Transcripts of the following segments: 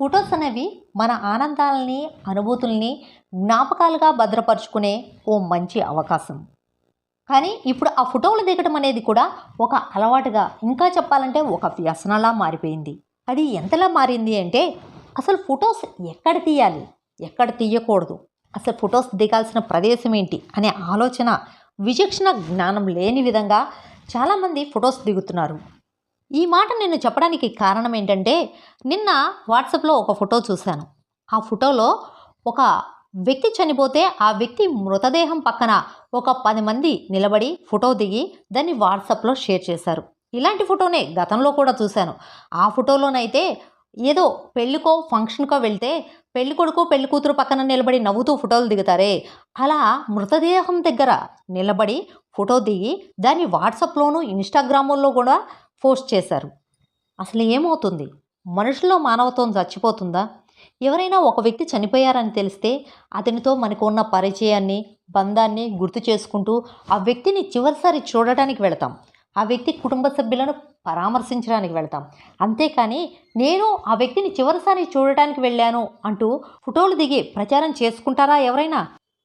Photos అనేవి మన ఆనందాలని అనుభూతుల్ని జ్ఞాపకాలుగా భద్రపరుచుకునే ఓ మంచి అవకాశం. కానీ ఇప్పుడు ఆ ఫోటోలు దిగడం అనేది కూడా ఒక అలవాటుగా ఇంకా చెప్పాలంటే ఒక వ్యసనలా మారిపోయింది. అది ఎంతలా మారింది అంటే అసలు ఫొటోస్ ఎక్కడ తీయాలి? ఎక్కడ తీయకూడదు? అసలు ఫొటోస్ దిగాల్సిన ప్రదేశం ఏంటి? అనే ఆలోచన విచక్షణ జ్ఞానం లేని విధంగా చాలామంది ఫొటోస్ దిగుతున్నారు. ఈ మాట నేను చెప్పడానికి కారణం ఏంటంటే నిన్న వాట్సాప్లో ఒక ఫోటో చూశాను. ఆ ఫోటోలో ఒక వ్యక్తి చనిపోతే ఆ వ్యక్తి మృతదేహం పక్కన ఒక పది మంది నిలబడి ఫోటో దిగి దాన్ని వాట్సాప్లో షేర్ చేశారు. ఇలాంటి ఫోటోనే గతంలో కూడా చూశాను. ఆ ఫోటోలోనైతే ఏదో పెళ్ళికో ఫంక్షన్కో వెళ్తే పెళ్ళి కొడుకు పెళ్ళి కూతురు పక్కన నిలబడి నవ్వుతూ ఫోటోలు దిగుతారే. అలా మృతదేహం దగ్గర నిలబడి ఫోటో దిగి దాన్ని వాట్సాప్లోను ఇన్స్టాగ్రాముల్లో కూడా పోస్ట్ చేశారు. అసలు ఏమవుతుంది? మనుషుల్లో మానవత్వం చచ్చిపోతుందా? ఎవరైనా ఒక వ్యక్తి చనిపోయారని తెలిస్తే అతనితో మనకు ఉన్న పరిచయాన్ని బంధాన్ని గుర్తు చేసుకుంటూ ఆ వ్యక్తిని చివరిసారి చూడటానికి వెళతాం. ఆ వ్యక్తి కుటుంబ సభ్యులను పరామర్శించడానికి వెళ్తాం. అంతేకాని నేను ఆ వ్యక్తిని చివరిసారి చూడటానికి వెళ్ళాను అంటూ ఫోటోలు దిగి ప్రచారం చేసుకుంటారా ఎవరైనా?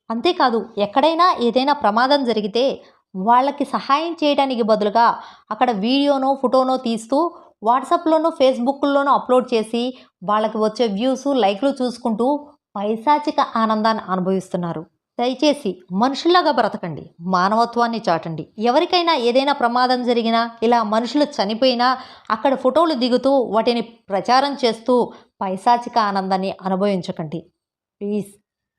అంతేకాదు ఎక్కడైనా ఏదైనా ప్రమాదం జరిగితే వాళ్ళకి సహాయం చేయడానికి బదులుగా అక్కడ వీడియోనో ఫోటోనో తీస్తూ వాట్సాప్లోనూ ఫేస్బుక్లోనూ అప్లోడ్ చేసి వాళ్ళకి వచ్చే వ్యూస్ లైక్లు చూసుకుంటూ పైశాచిక ఆనందాన్ని అనుభవిస్తున్నారు. దయచేసి మనుషుల్లాగా బ్రతకండి. మానవత్వాన్ని చాటండి. ఎవరికైనా ఏదైనా ప్రమాదం జరిగినా ఇలా మనుషులు చనిపోయినా అక్కడ ఫోటోలు దిగుతూ వాటిని ప్రచారం చేస్తూ పైశాచిక ఆనందాన్ని అనుభవించకండి. ప్లీజ్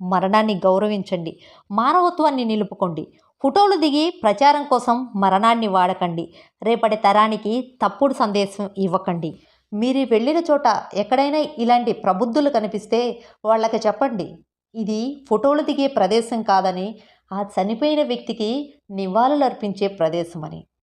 మరణాన్ని గౌరవించండి. మానవత్వాన్ని నిలుపుకోండి. ఫోటోలు దిగి ప్రచారం కోసం మరణాన్ని వాడకండి. రేపటి తరానికి తప్పుడు సందేశం ఇవ్వకండి. మీరు వెళ్ళిన చోట ఎక్కడైనా ఇలాంటి ప్రబుద్ధులు కనిపిస్తే వాళ్ళకి చెప్పండి. ఇది ఫోటోలు దిగే ప్రదేశం కాదని ఆ చనిపోయిన వ్యక్తికి నివాళులు అర్పించే ప్రదేశమని.